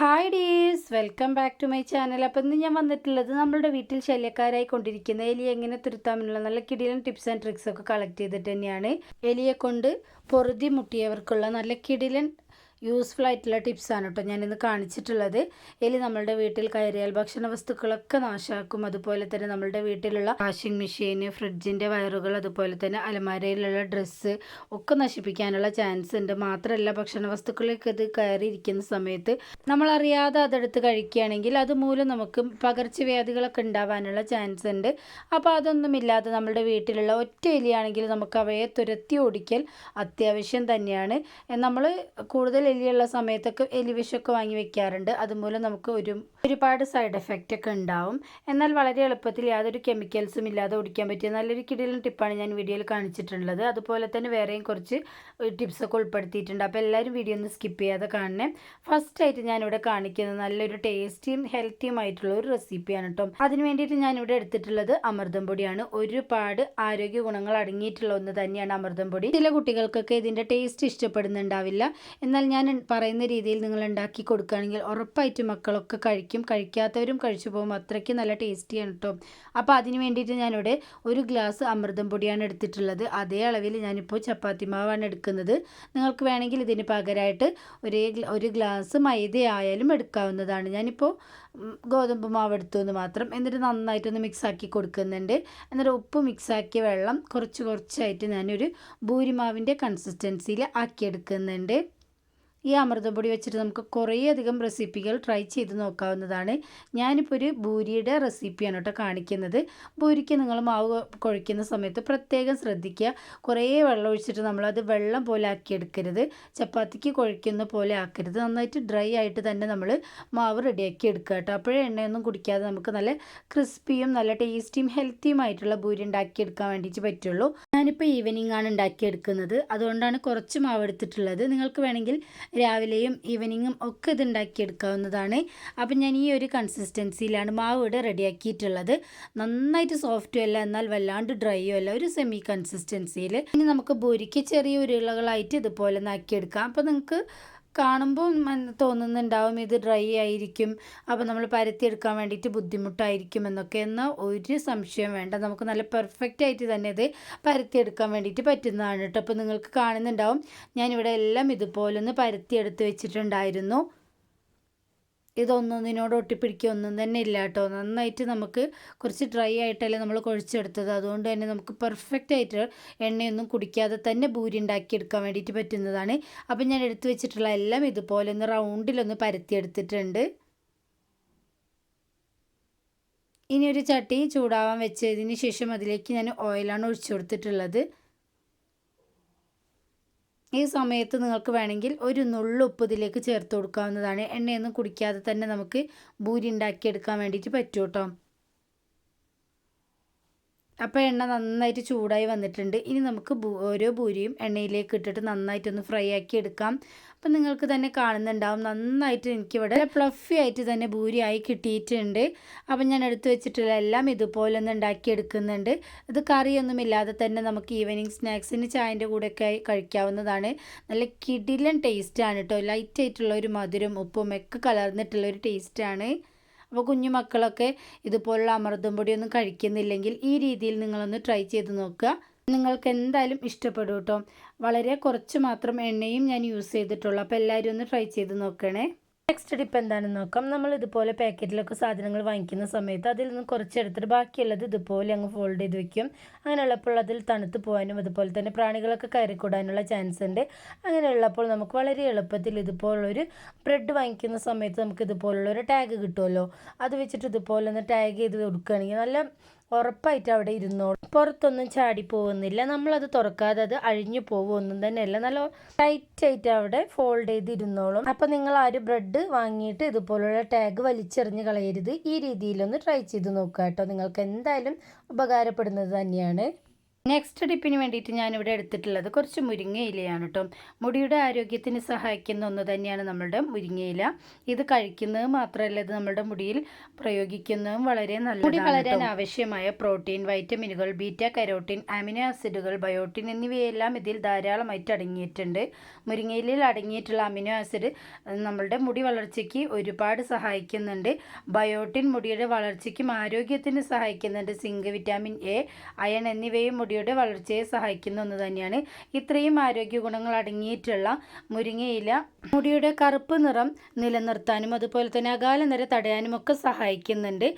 Hi ഡീസ് welcome back to my channel അപ്പോൾ ഇന്ന് ഞാൻ വന്നിട്ടുള്ളത് നമ്മളുടെ വീട്ടിൽ ശല്യക്കാരായി കൊണ്ടിരിക്കുന്ന എലിയെ എങ്ങനെ തുരുത്താമെന്നുള്ള നല്ല കിടിലൻ ടിപ്സ് ആൻഡ് ട്രിക്സ് ഒക്കെ കളക്ട് ചെയ്തിട്ട് തന്നെയാണ്. എലിയെ കൊണ്ട് പൊറുതി മുട്ടിയവർക്കുള്ള നല്ല കിടിലൻ യൂസ്ഫുൾ ആയിട്ടുള്ള ടിപ്സാണ് കേട്ടോ ഞാനിന്ന് കാണിച്ചിട്ടുള്ളത്. എലി നമ്മളുടെ വീട്ടിൽ കയറിയാൽ ഭക്ഷണ വസ്തുക്കളൊക്കെ നാശാക്കും അതുപോലെ തന്നെ നമ്മളുടെ വീട്ടിലുള്ള വാഷിംഗ് മെഷീൻ ഫ്രിഡ്ജിന്റെ വയറുകൾ അതുപോലെ തന്നെ അലമാരയിലുള്ള ഡ്രസ്സ് ഒക്കെ നശിപ്പിക്കാനുള്ള ചാൻസ് ഉണ്ട്. മാത്രമല്ല ഭക്ഷണ വസ്തുക്കളൊക്കെ ഇത് കയറിയിരിക്കുന്ന സമയത്ത് നമ്മളറിയാതെ അതെടുത്ത് കഴിക്കുകയാണെങ്കിൽ അതുമൂലം നമുക്ക് പകർച്ചവ്യാധികളൊക്കെ ഉണ്ടാവാനുള്ള ചാൻസ് ഉണ്ട്. അപ്പോൾ അതൊന്നുമില്ലാതെ നമ്മളുടെ വീട്ടിലുള്ള ഒറ്റ എലിയാണെങ്കിൽ നമുക്ക് അവയെ തുരത്തി ഓടിക്കൽ അത്യാവശ്യം തന്നെയാണ്. നമ്മൾ കൂടുതൽ എലിയുള്ള സമയത്തൊക്കെ എലി വിഷമൊക്കെ വാങ്ങി വെക്കാറുണ്ട്. അതുമൂലം നമുക്ക് ഒരു ഒരുപാട് സൈഡ് എഫക്റ്റ് ഒക്കെ ഉണ്ടാവും. എന്നാൽ വളരെ എളുപ്പത്തിൽ യാതൊരു കെമിക്കൽസും ഇല്ലാതെ ഓടിക്കാൻ പറ്റിയ നല്ലൊരു കിടിലൻ ടിപ്പാണ് ഞാൻ വീഡിയോയിൽ കാണിച്ചിട്ടുള്ളത്. അതുപോലെ തന്നെ വേറെയും കുറച്ച് ടിപ്സൊക്കെ ഉൾപ്പെടുത്തിയിട്ടുണ്ട്. അപ്പോൾ എല്ലാവരും വീഡിയോ ഒന്ന് സ്കിപ്പ് ചെയ്യാതെ കാണണേ. ഫസ്റ്റ് ആയിട്ട് ഞാനിവിടെ കാണിക്കുന്നത് നല്ലൊരു ടേസ്റ്റിയും ഹെൽത്തിയുമായിട്ടുള്ള ഒരു റെസിപ്പിയാണ് കേട്ടോ അതിന് വേണ്ടിയിട്ട് ഞാനിവിടെ എടുത്തിട്ടുള്ളത് അമൃതം പൊടിയാണ്. ഒരുപാട് ആരോഗ്യ ഗുണങ്ങൾ അടങ്ങിയിട്ടുള്ള ഒന്ന് തന്നെയാണ് അമൃതം പൊടി. ചില കുട്ടികൾക്കൊക്കെ ഇതിന്റെ ടേസ്റ്റ് ഇഷ്ടപ്പെടുന്നുണ്ടാവില്ല. എന്നാൽ ഞാൻ പറയുന്ന രീതിയിൽ നിങ്ങൾ ഉണ്ടാക്കി കൊടുക്കുകയാണെങ്കിൽ ഉറപ്പായിട്ടും മക്കളൊക്കെ കഴിക്കും. കഴിക്കാത്തവരും കഴിച്ചു പോകും. അത്രയ്ക്ക് നല്ല ടേസ്റ്റിയാണ് കേട്ടോ അപ്പോൾ അതിന് വേണ്ടിയിട്ട് ഞാനിവിടെ ഒരു ഗ്ലാസ് അമൃതം പൊടിയാണ് എടുത്തിട്ടുള്ളത്. അതേ അളവിൽ ഞാനിപ്പോൾ ചപ്പാത്തി മാവാണ് എടുക്കുന്നത്. നിങ്ങൾക്ക് വേണമെങ്കിൽ ഇതിന് പകരമായിട്ട് ഒരേ ഒരു ഗ്ലാസ് മൈദ ആയാലും എടുക്കാവുന്നതാണ്. ഞാനിപ്പോൾ ഗോതമ്പ് മാവ് എടുത്തു എന്ന് മാത്രം. എന്നിട്ട് നന്നായിട്ടൊന്ന് മിക്സാക്കി കൊടുക്കുന്നുണ്ട്. എന്നിട്ട് ഉപ്പ് മിക്സാക്കിയ വെള്ളം കുറച്ച് കുറച്ചായിട്ട് ഞാനൊരു ഭൂരിമാവിന്റെ കൺസിസ്റ്റൻസിയിൽ ആക്കിയെടുക്കുന്നുണ്ട്. ഈ അമൃതപ്പൊടി വെച്ചിട്ട് നമുക്ക് കുറേയധികം റെസിപ്പികൾ ട്രൈ ചെയ്ത് നോക്കാവുന്നതാണ്. ഞാനിപ്പോൾ ഒരു ബൂരിയുടെ റെസിപ്പിയാണ് കേട്ടോ കാണിക്കുന്നത്. ബൂരിക്ക് നിങ്ങൾ മാവ് കുഴയ്ക്കുന്ന സമയത്ത് പ്രത്യേകം ശ്രദ്ധിക്കുക. കുറേ വെള്ളം ഒഴിച്ചിട്ട് നമ്മളത് വെള്ളം പോലെ ആക്കിയെടുക്കരുത്. ചപ്പാത്തിക്ക് കുഴയ്ക്കുന്ന പോലെ ആക്കരുത്. നന്നായിട്ട് ഡ്രൈ ആയിട്ട് തന്നെ നമ്മൾ മാവ് റെഡിയാക്കി എടുക്കുക കേട്ടോ. അപ്പോഴേ എണ്ണയൊന്നും കുടിക്കാതെ നമുക്ക് നല്ല ക്രിസ്പിയും നല്ല ടേസ്റ്റിയും ഹെൽത്തിയുമായിട്ടുള്ള ബൂരി ഉണ്ടാക്കിയെടുക്കാൻ വേണ്ടിയിട്ട് പറ്റുള്ളൂ. ഞാനിപ്പോൾ ഈവനിങ് ആണ് ഉണ്ടാക്കിയെടുക്കുന്നത്. അതുകൊണ്ടാണ് കുറച്ച് മാവ് എടുത്തിട്ടുള്ളത്. നിങ്ങൾക്ക് വേണമെങ്കിൽ രാവിലെയും ഈവനിങ്ങും ഒക്കെ ഇത് ഉണ്ടാക്കിയെടുക്കാവുന്നതാണ് അപ്പം ഞാൻ ഈ ഒരു കൺസിസ്റ്റൻസിയിലാണ് മാവ് ഇവിടെ റെഡിയാക്കിയിട്ടുള്ളത്. നന്നായിട്ട് സോഫ്റ്റും അല്ല എന്നാൽ വല്ലാണ്ട് ഡ്രൈയും അല്ല ഒരു സെമി കൺസിസ്റ്റൻസിയിൽ ഇനി നമുക്ക് ബൂരിക്ക് ചെറിയ ഉരുളകളായിട്ട് ഇതുപോലെ നാക്കിയെടുക്കാം അപ്പോൾ നിങ്ങൾക്ക് കാണുമ്പോൾ തോന്നുന്നുണ്ടാവും ഇത് ഡ്രൈ ആയിരിക്കും അപ്പോൾ നമ്മൾ പരത്തിയെടുക്കാൻ വേണ്ടിയിട്ട് ബുദ്ധിമുട്ടായിരിക്കും എന്നൊക്കെ എന്നാൽ ഒരു സംശയം വേണ്ട. നമുക്ക് നല്ല പെർഫെക്റ്റ് ആയിട്ട് തന്നെ ഇത് പരത്തിയെടുക്കാൻ വേണ്ടിയിട്ട് പറ്റുന്നതാണ് കേട്ടോ. അപ്പോൾ നിങ്ങൾക്ക് കാണുന്നുണ്ടാവും ഞാനിവിടെ എല്ലാം ഇതുപോലെ ഒന്ന് പരത്തിയെടുത്ത് വെച്ചിട്ടുണ്ടായിരുന്നു. ഇതൊന്നൊന്നിനോട് ഒട്ടിപ്പിടിക്കുക ഒന്നും തന്നെ ഇല്ല കേട്ടോ. നന്നായിട്ട് നമുക്ക് കുറച്ച് ഡ്രൈ ആയിട്ടല്ലേ നമ്മൾ കുഴച്ചെടുത്തത്. അതുകൊണ്ട് തന്നെ നമുക്ക് പെർഫെക്റ്റ് ആയിട്ട് എണ്ണയൊന്നും കുടിക്കാതെ തന്നെ ഭൂരി ഉണ്ടാക്കിയെടുക്കാൻ വേണ്ടിയിട്ട് പറ്റുന്നതാണ്. അപ്പം ഞാൻ എടുത്തു വെച്ചിട്ടുള്ള എല്ലാം ഇതുപോലെ ഒന്ന് റൗണ്ടിലൊന്ന് പരത്തിയെടുത്തിട്ടുണ്ട്. ഇനി ഒരു ചട്ടി ചൂടാവാൻ വെച്ചതിന് ശേഷം അതിലേക്ക് ഞാൻ ഓയിലാണ് ഒഴിച്ചു കൊടുത്തിട്ടുള്ളത്. ഈ സമയത്ത് നിങ്ങൾക്ക് വേണമെങ്കിൽ ഒരു നുള്ളു ഉപ്പ് ഇതിലേക്ക് ചേർത്ത് കൊടുക്കാവുന്നതാണ്. എണ്ണയൊന്നും കുടിക്കാതെ തന്നെ നമുക്ക് ബൂരി ഉണ്ടാക്കിയെടുക്കാൻ വേണ്ടിയിട്ട് പറ്റും കേട്ടോ അപ്പോൾ എണ്ണ നന്നായിട്ട് ചൂടായി വന്നിട്ടുണ്ട്. ഇനി നമുക്ക് ഓരോ ഭൂരിയും എണ്ണയിലേക്ക് ഇട്ടിട്ട് നന്നായിട്ടൊന്ന് ഫ്രൈ ആക്കി എടുക്കാം. അപ്പം നിങ്ങൾക്ക് തന്നെ കാണുന്നുണ്ടാവും. നന്നായിട്ട് എനിക്കിവിടെ പ്ലഫി ആയിട്ട് തന്നെ ഭൂരിയായി കിട്ടിയിട്ടുണ്ട്. അപ്പം ഞാൻ എടുത്തു വെച്ചിട്ടുള്ള എല്ലാം ഇതുപോലെ ഒന്ന് ഉണ്ടാക്കിയെടുക്കുന്നുണ്ട് ഇത് കറിയൊന്നും ഇല്ലാതെ തന്നെ നമുക്ക് ഈവനിങ് സ്നാക്സിന് ചായന്റെ കൂടെയൊക്കെ കഴിക്കാവുന്നതാണ്. നല്ല കിടിലൻ ടേസ്റ്റാണ് കേട്ടോ ലൈറ്റ് ആയിട്ടുള്ള ഒരു മധുരം ഉപ്പും ഒക്കെ കലർന്നിട്ടുള്ള ഒരു ടേസ്റ്റാണ് അപ്പോൾ കുഞ്ഞു മക്കളൊക്കെ ഇതുപോലുള്ള അമൃതം പൊടിയൊന്നും കഴിക്കുന്നില്ലെങ്കിൽ ഈ രീതിയിൽ നിങ്ങളൊന്ന് ട്രൈ ചെയ്ത് നോക്കുക. നിങ്ങൾക്ക് എന്തായാലും ഇഷ്ടപ്പെടും കേട്ടോ. വളരെ കുറച്ച് മാത്രം എണ്ണയും ഞാൻ യൂസ് ചെയ്തിട്ടുള്ളൂ. അപ്പോൾ എല്ലാവരും ഒന്ന് ട്രൈ ചെയ്ത് നോക്കണേ. നെക്സ്റ്റ് ടിപ്പ് എന്താണെന്ന് നോക്കാം. നമ്മൾ ഇതുപോലെ പാക്കറ്റിലൊക്കെ സാധനങ്ങൾ വാങ്ങിക്കുന്ന സമയത്ത് അതിൽ നിന്ന് കുറച്ചെടുത്തിട്ട് ബാക്കിയുള്ളത് ഇതുപോലെ അങ്ങ് ഫോൾഡ് ചെയ്ത് വെക്കും. അങ്ങനെയുള്ളപ്പോൾ അതിൽ തണുത്ത് പോകാനും അതുപോലെ തന്നെ പ്രാണികളൊക്കെ കയറിക്കൂടാനുള്ള ചാൻസ് ഉണ്ട്. അങ്ങനെയുള്ളപ്പോൾ നമുക്ക് വളരെ എളുപ്പത്തിൽ ഇതുപോലൊരു ബ്രെഡ് വാങ്ങിക്കുന്ന സമയത്ത് നമുക്ക് ഇതുപോലുള്ളൊരു ടാഗ് കിട്ടുമല്ലോ. അത് വെച്ചിട്ട് ഇതുപോലെ ഒന്ന് ടാഗ് ചെയ്ത് കൊടുക്കുകയാണെങ്കിൽ നല്ല ഉറപ്പായിട്ട് അവിടെ ഇരുന്നോളും. പുറത്തൊന്നും ചാടി പോകുന്നില്ല. നമ്മളത് തുറക്കാതെ അത് അഴിഞ്ഞു പോകുമൊന്നും തന്നെയല്ല. നല്ല ടൈറ്റ് ആയിട്ട് അവിടെ ഫോൾഡ് ചെയ്ത് ഇരുന്നോളും അപ്പം നിങ്ങൾ ആ ഒരു ബ്രെഡ് വാങ്ങിയിട്ട് ഇതുപോലുള്ള ടാഗ് വലിച്ചെറിഞ്ഞ് കളയരുത്. ഈ രീതിയിലൊന്ന് ട്രൈ ചെയ്ത് നോക്കുക കേട്ടോ നിങ്ങൾക്ക് എന്തായാലും ഉപകാരപ്പെടുന്നത് തന്നെയാണ്. നെക്സ്റ്റ് ടിപ്പിന് വേണ്ടിയിട്ട് ഞാനിവിടെ എടുത്തിട്ടുള്ളത് കുറച്ച് മുരിങ്ങയിലയാണ് കേട്ടോ മുടിയുടെ ആരോഗ്യത്തിന് സഹായിക്കുന്ന ഒന്ന് തന്നെയാണ് നമ്മളുടെ മുരിങ്ങയില ഇത് കഴിക്കുന്നത് മാത്രമല്ല ഇത് നമ്മുടെ മുടിയിൽ പ്രയോഗിക്കുന്നതും വളരെ നല്ല മുടി വളരാൻ ആവശ്യമായ പ്രോട്ടീൻ വൈറ്റമിനുകൾ ബീറ്റ കരോട്ടിൻ അമിനോ ആസിഡുകൾ ബയോട്ടിൻ എന്നിവയെല്ലാം ഇതിൽ ധാരാളമായിട്ട് അടങ്ങിയിട്ടുണ്ട്. മുരിങ്ങയിലയിൽ അടങ്ങിയിട്ടുള്ള അമിനോ ആസിഡ് നമ്മളുടെ മുടി വളർച്ചയ്ക്ക് ഒരുപാട് സഹായിക്കുന്നുണ്ട്. ബയോട്ടിൻ മുടിയുടെ വളർച്ചയ്ക്കും ആരോഗ്യത്തിന് സഹായിക്കുന്നുണ്ട്. സിങ്ക് വിറ്റാമിൻ എ അയൺ എന്നിവയും മുടിയുടെ വളർച്ചയെ സഹായിക്കുന്ന ഒന്ന് തന്നെയാണ് ഇത്രയും ആരോഗ്യ ഗുണങ്ങൾ അടങ്ങിയിട്ടുള്ള മുരിങ്ങയില. മുടിയുടെ കറുപ്പ് നിറം നിലനിർത്താനും അതുപോലെ തന്നെ അകാല നിര തടയാനും ഒക്കെ സഹായിക്കുന്നുണ്ട്.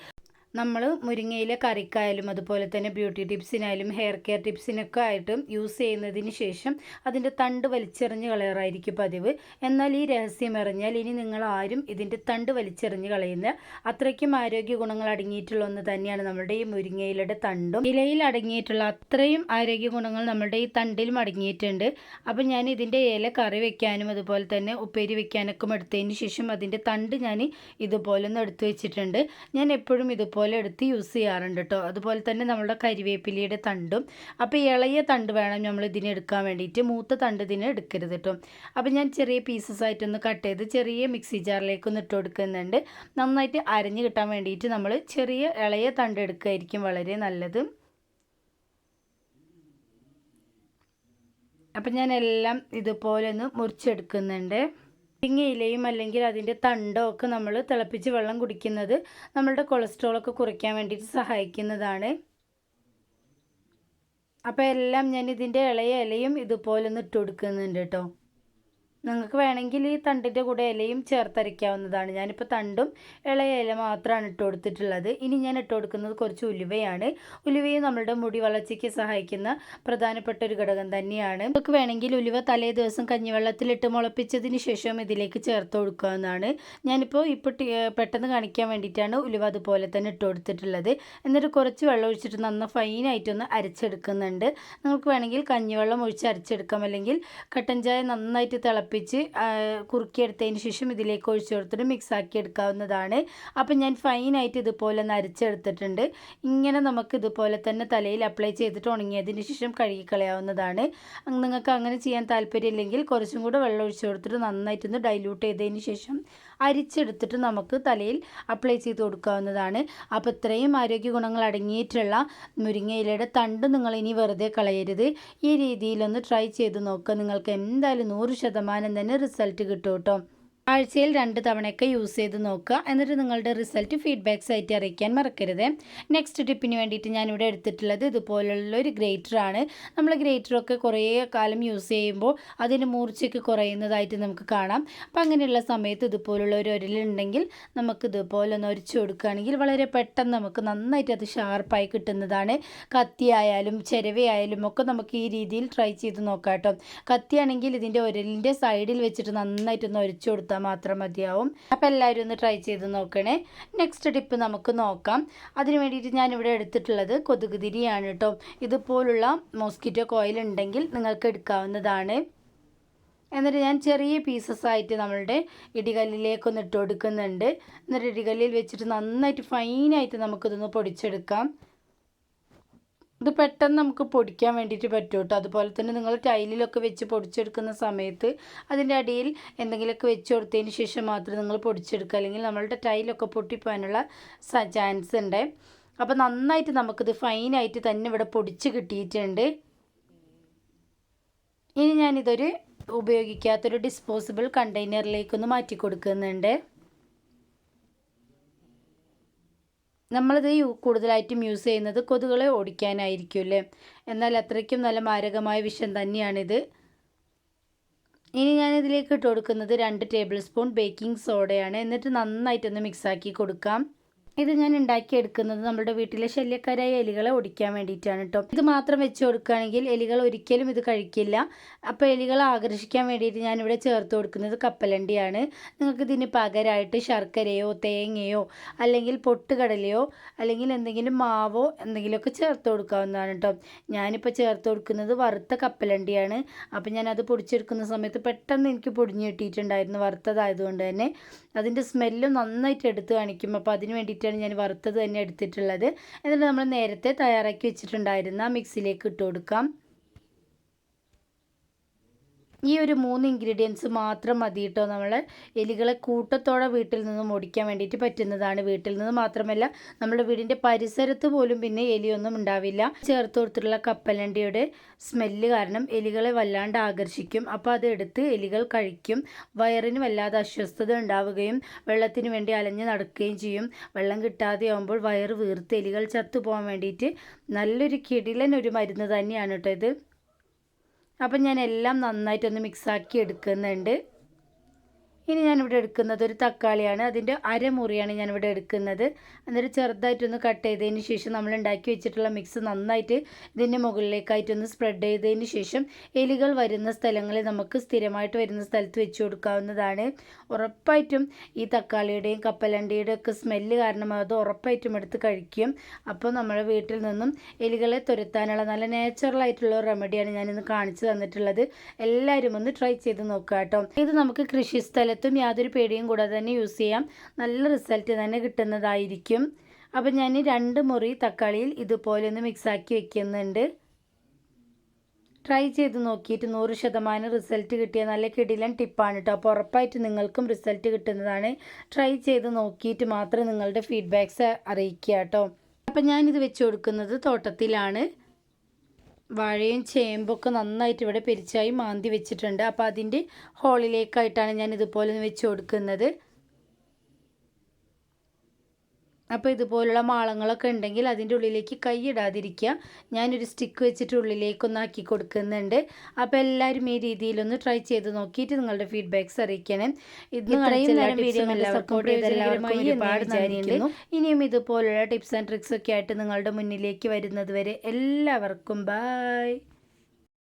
നമ്മൾ മുരിങ്ങയിലെ കറിക്കായാലും അതുപോലെ തന്നെ ബ്യൂട്ടി ടിപ്സിനായാലും ഹെയർ കെയർ ടിപ്സിനൊക്കെ ആയിട്ടും യൂസ് ചെയ്യുന്നതിന് ശേഷം അതിന്റെ തണ്ട് വലിച്ചെറിഞ്ഞ് കളയാറായിരിക്കും പതിവ്. എന്നാൽ ഈ രഹസ്യം അറിഞ്ഞാൽ ഇനി നിങ്ങൾ ആരും ഇതിന്റെ തണ്ട് വലിച്ചെറിഞ്ഞ് കളയുന്ന അത്രയ്ക്കും ആരോഗ്യ ഗുണങ്ങൾ അടങ്ങിയിട്ടുള്ള ഒന്ന് തന്നെയാണ് നമ്മുടെ ഈ മുരിങ്ങയിലയുടെ തണ്ടും. ഇലയിൽ അടങ്ങിയിട്ടുള്ള അത്രയും ആരോഗ്യ ഗുണങ്ങൾ നമ്മുടെ ഈ തണ്ടിലും അടങ്ങിയിട്ടുണ്ട്. അപ്പം ഞാൻ ഇതിന്റെ ഇല കറി വെക്കാനും അതുപോലെ തന്നെ ഉപ്പേരി വെക്കാനൊക്കെ എടുത്തതിന് ശേഷം അതിന്റെ തണ്ട് ഞാൻ ഇതുപോലെ ഒന്ന് എടുത്തു വെച്ചിട്ടുണ്ട്. ഞാൻ എപ്പോഴും ഇതുപോലെ ഇതുപോലെ എടുത്ത് യൂസ് ചെയ്യാറുണ്ട് കേട്ടോ അതുപോലെ തന്നെ നമ്മുടെ കരിവേപ്പിലയുടെ തണ്ടും. അപ്പോൾ ഇളയ തണ്ട് വേണം നമ്മൾ ഇതിന് എടുക്കാൻ വേണ്ടിയിട്ട്. മൂത്ത തണ്ട് ഇതിന് എടുക്കരുത് കേട്ടോ അപ്പോൾ ഞാൻ ചെറിയ പീസസ് ആയിട്ടൊന്ന് കട്ട് ചെയ്ത് ചെറിയ മിക്സി ജാറിലേക്ക് ഒന്ന് ഇട്ട് കൊടുക്കുന്നുണ്ട്. നന്നായിട്ട് അരഞ്ഞ് കിട്ടാൻ വേണ്ടിയിട്ട് നമ്മൾ ചെറിയ ഇളയ തണ്ട് എടുക്കുകയായിരിക്കും വളരെ നല്ലത്. അപ്പം ഞാൻ എല്ലാം ഇതുപോലെ ഒന്ന് മുറിച്ചെടുക്കുന്നുണ്ട്. മുരിങ്ങയിലയും അല്ലെങ്കിൽ അതിന്റെ തണ്ടോ ഒക്കെ നമ്മൾ തിളപ്പിച്ച് വെള്ളം കുടിക്കുന്നത് നമ്മളുടെ കൊളസ്ട്രോളൊക്കെ കുറയ്ക്കാൻ വേണ്ടിയിട്ട് സഹായിക്കുന്നതാണ്. അപ്പോൾ എല്ലാം ഞാൻ ഇതിന്റെ ഇളയ ഇലയും ഇതുപോലെ ഒന്ന് ഇട്ട് കൊടുക്കുന്നുണ്ട് കേട്ടോ. നിങ്ങൾക്ക് വേണമെങ്കിൽ ഈ തണ്ടിന്റെ കൂടെ ഇലയും ചേർത്തരയ്ക്കാവുന്നതാണ്. ഞാനിപ്പോൾ തണ്ടും ഇളയ ഇല മാത്രമാണ് ഇട്ട് കൊടുത്തിട്ടുള്ളത്. ഇനി ഞാൻ ഇട്ട് കൊടുക്കുന്നത് കുറച്ച് ഉലുവയാണ്. ഉലുവയും നമ്മളുടെ മുടി വളർച്ചയ്ക്ക് സഹായിക്കുന്ന പ്രധാനപ്പെട്ട ഒരു ഘടകം തന്നെയാണ്. നിങ്ങൾക്ക് വേണമെങ്കിൽ ഉലുവ തലേ ദിവസം കഞ്ഞിവെള്ളത്തിലിട്ട് മുളപ്പിച്ചതിന് ശേഷം ഇതിലേക്ക് ചേർത്ത് കൊടുക്കാവുന്നതാണ്. ഞാനിപ്പോൾ ഇപ്പോൾ പെട്ടെന്ന് കാണിക്കാൻ വേണ്ടിയിട്ടാണ് ഉലുവ അതുപോലെ തന്നെ ഇട്ട് കൊടുത്തിട്ടുള്ളത്. എന്നിട്ട് കുറച്ച് വെള്ളം ഒഴിച്ചിട്ട് നന്ന ഫൈനായിട്ടൊന്ന് അരച്ചെടുക്കുന്നുണ്ട്. നിങ്ങൾക്ക് വേണമെങ്കിൽ കഞ്ഞിവെള്ളം ഒഴിച്ച് അരച്ചെടുക്കാം. അല്ലെങ്കിൽ കട്ടൻ ചായ നന്നായിട്ട് തിളപ്പി തിളപ്പിച്ച് കുറുക്കിയെടുത്തതിന് ശേഷം ഇതിലേക്ക് ഒഴിച്ചു കൊടുത്തിട്ട് മിക്സാക്കി എടുക്കാവുന്നതാണ്. അപ്പം ഞാൻ ഫൈനായിട്ട് ഇതുപോലെ നരച്ചെടുത്തിട്ടുണ്ട് ഇങ്ങനെ നമുക്ക് ഇതുപോലെ തന്നെ തലയിൽ അപ്ലൈ ചെയ്തിട്ട് ഉണങ്ങിയതിന് ശേഷം കഴുകിക്കളയാവുന്നതാണ് നിങ്ങൾക്ക് അങ്ങനെ ചെയ്യാൻ താല്പര്യമില്ലെങ്കിൽ കുറച്ചും കൂടെ വെള്ളം ഒഴിച്ചു കൊടുത്തിട്ട് നന്നായിട്ടൊന്ന് ഡൈല്യൂട്ട് ചെയ്തതിന് ശേഷം അരിച്ചെടുത്തിട്ട് നമുക്ക് തലയിൽ അപ്ലൈ ചെയ്ത് കൊടുക്കാവുന്നതാണ്. അപ്പോൾ ഇത്രയും ആരോഗ്യ ഗുണങ്ങൾ അടങ്ങിയിട്ടുള്ള മുരിങ്ങയിലയുടെ തണ്ട് നിങ്ങൾ ഇനി വെറുതെ കളയരുത്. ഈ രീതിയിലൊന്ന് ട്രൈ ചെയ്ത് നോക്കുക നിങ്ങൾക്ക് എന്തായാലും നൂറ് ശതമാനം തന്നെ റിസൾട്ട് കിട്ടും കേട്ടോ. ആഴ്ചയിൽ രണ്ട് തവണയൊക്കെ യൂസ് ചെയ്ത് നോക്കുക. എന്നിട്ട് നിങ്ങളുടെ റിസൾട്ട് ഫീഡ്ബാക്ക്സ് ആയിട്ട് അറിയിക്കാൻ മറക്കരുത്. നെക്സ്റ്റ് ടിപ്പിന് വേണ്ടിയിട്ട് ഞാനിവിടെ എടുത്തിട്ടുള്ളത് ഇതുപോലുള്ള ഒരു ഗ്രേറ്ററാണ് നമ്മൾ ഗ്രേറ്ററൊക്കെ കുറേ കാലം യൂസ് ചെയ്യുമ്പോൾ അതിന് മൂർച്ചയ്ക്ക് കുറയുന്നതായിട്ട് നമുക്ക് കാണാം. അപ്പം അങ്ങനെയുള്ള സമയത്ത് ഇതുപോലുള്ള ഒരു ഒരലുണ്ടെങ്കിൽ നമുക്ക് ഇതുപോലെ ഒന്ന് ഒരിച്ചു കൊടുക്കുകയാണെങ്കിൽ വളരെ പെട്ടെന്ന് നമുക്ക് നന്നായിട്ട് അത് ഷാർപ്പായി കിട്ടുന്നതാണ്. കത്തിയായാലും ചിരവയായാലും ഒക്കെ നമുക്ക് ഈ രീതിയിൽ ട്രൈ ചെയ്ത് നോക്കാം കേട്ടോ. കത്തിയാണെങ്കിൽ ഇതിന്റെ ഒരലിന്റെ സൈഡിൽ വെച്ചിട്ട് നന്നായിട്ടൊന്ന് ഒരിച്ചു കൊടുത്താൽ കൊടുത്താൽ മാത്രം മതിയാവും. അപ്പോൾ എല്ലാവരും ഒന്ന് ട്രൈ ചെയ്ത് നോക്കണേ. നെക്സ്റ്റ് ടിപ്പ് നമുക്ക് നോക്കാം. അതിന് വേണ്ടിയിട്ട് ഞാനിവിടെ എടുത്തിട്ടുള്ളത് കൊതുക് തിരിയാണ് കേട്ടോ ഇതുപോലുള്ള മോസ്കിറ്റോ കോയിൽ ഉണ്ടെങ്കിൽ നിങ്ങൾക്ക് എടുക്കാവുന്നതാണ്. എന്നിട്ട് ഞാൻ ചെറിയ പീസസ് ആയിട്ട് നമ്മളുടെ ഇടികല്ലിലേക്കൊന്ന് ഇട്ട് കൊടുക്കുന്നുണ്ട്. എന്നിട്ട് ഇടികല്ലിൽ വെച്ചിട്ട് നന്നായിട്ട് ഫൈനായിട്ട് നമുക്കിതൊന്ന് പൊടിച്ചെടുക്കാം. ഇത് പെട്ടെന്ന് നമുക്ക് പൊടിക്കാൻ വേണ്ടിയിട്ട് പറ്റും കേട്ടോ. അതുപോലെ തന്നെ നിങ്ങൾ ടൈലിലൊക്കെ വെച്ച് പൊടിച്ചെടുക്കുന്ന സമയത്ത് അതിന്റെ അടിയിൽ എന്തെങ്കിലുമൊക്കെ വെച്ച് കൊടുത്തതിന് ശേഷം മാത്രം നിങ്ങൾ പൊടിച്ചെടുക്കുക. അല്ലെങ്കിൽ നമ്മളുടെ ടൈലൊക്കെ പൊട്ടിപ്പോകാനുള്ള ചാൻസ് ഉണ്ട്. അപ്പോൾ നന്നായിട്ട് നമുക്കിത് ഫൈനായിട്ട് തന്നെ ഇവിടെ പൊടിച്ച് കിട്ടിയിട്ടുണ്ട്. ഇനി ഞാനിതൊരു ഉപയോഗിക്കാത്തൊരു ഡിസ്പോസിബിൾ കണ്ടെയ്നറിലേക്കൊന്ന് മാറ്റി കൊടുക്കുന്നുണ്ട്. നമ്മളിത് കൂടുതലായിട്ടും യൂസ് ചെയ്യുന്നത് കൊതുകളെ ഓടിക്കാനായിരിക്കും അല്ലേ എന്നാൽ അത്രയ്ക്കും നല്ല മാരകമായ വിഷം തന്നെയാണിത്. ഇനി ഞാനിതിലേക്ക് ഇട്ട് കൊടുക്കുന്നത് രണ്ട് ടേബിൾ സ്പൂൺ ബേക്കിംഗ് സോഡയാണ് എന്നിട്ട് നന്നായിട്ടൊന്ന് മിക്സാക്കി കൊടുക്കാം. ഇത് ഞാൻ ഉണ്ടാക്കിയെടുക്കുന്നത് നമ്മുടെ വീട്ടിലെ ശല്യക്കാരായ എലികളെ ഓടിക്കാൻ വേണ്ടിയിട്ടാണ് കേട്ടോ. ഇത് മാത്രം വെച്ച് കൊടുക്കുകയാണെങ്കിൽ എലികൾ ഒരിക്കലും ഇത് കഴിക്കില്ല. അപ്പോൾ എലികളെ ആകർഷിക്കാൻ വേണ്ടിയിട്ട് ഞാനിവിടെ ചേർത്ത് കൊടുക്കുന്നത് കപ്പലണ്ടിയാണ്. നിങ്ങൾക്ക് ഇതിന് പകരമായിട്ട് ശർക്കരയോ തേങ്ങയോ അല്ലെങ്കിൽ പൊട്ടുകടലയോ അല്ലെങ്കിൽ എന്തെങ്കിലും മാവോ എന്തെങ്കിലുമൊക്കെ ചേർത്ത് കൊടുക്കാവുന്നതാണ് കേട്ടോ. ഞാനിപ്പോൾ ചേർത്ത് കൊടുക്കുന്നത് വറുത്ത കപ്പലണ്ടിയാണ്. അപ്പോൾ ഞാനത് പൊടിച്ചെടുക്കുന്ന സമയത്ത് പെട്ടെന്ന് എനിക്ക് പൊടിഞ്ഞു കിട്ടിയിട്ടുണ്ടായിരുന്നു വറുത്തതായതുകൊണ്ട് തന്നെ. അതിന്റെ സ്മെല്ലും നന്നായിട്ട് എടുത്ത് കാണിക്കും. അപ്പോൾ അതിന് വേണ്ടിയിട്ട് വേണ്ടിയിട്ടാണ് ഞാൻ വറുത്തത് തന്നെ എടുത്തിട്ടുള്ളത്. എന്നിട്ട് നമ്മൾ നേരത്തെ തയ്യാറാക്കി വെച്ചിട്ടുണ്ടായിരുന്ന മിക്സിയിലേക്ക് ഇട്ട് കൊടുക്കാം. ഈ ഒരു മൂന്ന് ഇൻഗ്രീഡിയൻസ് മാത്രം മതി കേട്ടോ നമ്മൾ എലികളെ കൂട്ടത്തോടെ വീട്ടിൽ നിന്നും ഓടിക്കാൻ വേണ്ടിയിട്ട് പറ്റുന്നതാണ്. വീട്ടിൽ നിന്ന് മാത്രമല്ല നമ്മുടെ വീടിന്റെ പരിസരത്ത് പോലും പിന്നെ എലിയൊന്നും ഉണ്ടാവില്ല. ചേർത്ത് കൊടുത്തിട്ടുള്ള കപ്പലണ്ടിയുടെ സ്മെല്ല് കാരണം എലികളെ വല്ലാണ്ട് ആകർഷിക്കും. അപ്പോൾ അത് എടുത്ത് എലികൾ കഴിക്കും. വയറിന് വല്ലാതെ അസ്വസ്ഥത ഉണ്ടാവുകയും വെള്ളത്തിന് വേണ്ടി അലഞ്ഞു നടക്കുകയും ചെയ്യും. വെള്ളം കിട്ടാതെ ആകുമ്പോൾ വയറ് വീർത്ത് എലികൾ ചത്തുപോകാൻ വേണ്ടിയിട്ട് നല്ലൊരു കിടിലൻ ഒരു മരുന്ന് തന്നെയാണ് കേട്ടോ ഇത്. അപ്പം ഞാൻ എല്ലാം നന്നായിട്ടൊന്ന് മിക്സാക്കി എടുക്കുന്നുണ്ട്. ഇനി ഞാനിവിടെ എടുക്കുന്നത് ഒരു തക്കാളിയാണ്. അതിന്റെ അരമുറിയാണ് ഞാനിവിടെ എടുക്കുന്നത്. എന്നിട്ട് ചെറുതായിട്ടൊന്ന് കട്ട് ചെയ്തതിന് ശേഷം നമ്മൾ ഉണ്ടാക്കി വെച്ചിട്ടുള്ള മിക്സ് നന്നായിട്ട് ഇതിന്റെ മുകളിലേക്കായിട്ടൊന്ന് സ്പ്രെഡ് ചെയ്തതിന് ശേഷം എലികൾ വരുന്ന സ്ഥലങ്ങളിൽ നമുക്ക് സ്ഥിരമായിട്ട് വരുന്ന സ്ഥലത്ത് വെച്ച് കൊടുക്കാവുന്നതാണ്. ഉറപ്പായിട്ടും ഈ തക്കാളിയുടെയും കപ്പലണ്ടിയുടെയും ഒക്കെ സ്മെല്ല് കാരണം അത് ഉറപ്പായിട്ടും എടുത്ത് കഴിക്കും. അപ്പോൾ നമ്മുടെ വീട്ടിൽ നിന്നും എലികളെ തുരത്താനുള്ള നല്ല നാച്ചുറൽ റെമഡിയാണ് ഞാനിന്ന് കാണിച്ചു തന്നിട്ടുള്ളത്. എല്ലാവരും ഒന്ന് ട്രൈ ചെയ്ത് നോക്കുക കേട്ടോ ഇത് നമുക്ക് കൃഷി സ്ഥലത്തും യാതൊരു പേടിയും കൂടാതെ തന്നെ യൂസ് ചെയ്യാം. നല്ല റിസൾട്ട് തന്നെ കിട്ടുന്നതായിരിക്കും. അപ്പോൾ ഞാൻ രണ്ട് മുറി തക്കാളിയിൽ ഇതുപോലെ ഒന്ന് മിക്സാക്കി വെക്കുന്നുണ്ട്. ട്രൈ ചെയ്ത് നോക്കിയിട്ട് നൂറ് ശതമാനം റിസൾട്ട് കിട്ടിയ നല്ല കിടിലൻ ടിപ്പാണ് കേട്ടോ അപ്പോൾ ഉറപ്പായിട്ട് നിങ്ങൾക്കും റിസൾട്ട് കിട്ടുന്നതാണ്. ട്രൈ ചെയ്ത് നോക്കിയിട്ട് മാത്രം നിങ്ങളുടെ ഫീഡ്ബാക്ക്സ് അറിയിക്കുക കേട്ടോ അപ്പം ഞാനിത് വെച്ച് കൊടുക്കുന്നത് തോട്ടത്തിലാണ്. വാഴയും ചേമ്പൊക്കെ നന്നായിട്ട് ഇവിടെ പെരിച്ചായി മാന്തി വെച്ചിട്ടുണ്ട്. അപ്പോൾ അതിന്റെ ഹോളിലേക്കായിട്ടാണ് ഞാൻ ഇതുപോലെ വെച്ച് കൊടുക്കുന്നത്. അപ്പോൾ ഇതുപോലുള്ള മാളങ്ങളൊക്കെ ഉണ്ടെങ്കിൽ അതിന്റെ ഉള്ളിലേക്ക് കൈ ഇടാതിരിക്കുക. ഞാനൊരു സ്റ്റിക്ക് വെച്ചിട്ട് ഉള്ളിലേക്കൊന്ന് ആക്കി കൊടുക്കുന്നുണ്ട്. അപ്പോൾ എല്ലാവരും ഈ രീതിയിലൊന്ന് ട്രൈ ചെയ്ത് നോക്കിയിട്ട് നിങ്ങളുടെ ഫീഡ്ബാക്ക്സ് അറിയിക്കണം. ഇത് നന്ദിയുണ്ട്. ഇനിയും ഇതുപോലുള്ള ടിപ്സ് ആൻഡ് ട്രിക്സ് ഒക്കെ ആയിട്ട് നിങ്ങളുടെ മുന്നിലേക്ക് വരുന്നത് വരെ എല്ലാവർക്കും ബായ്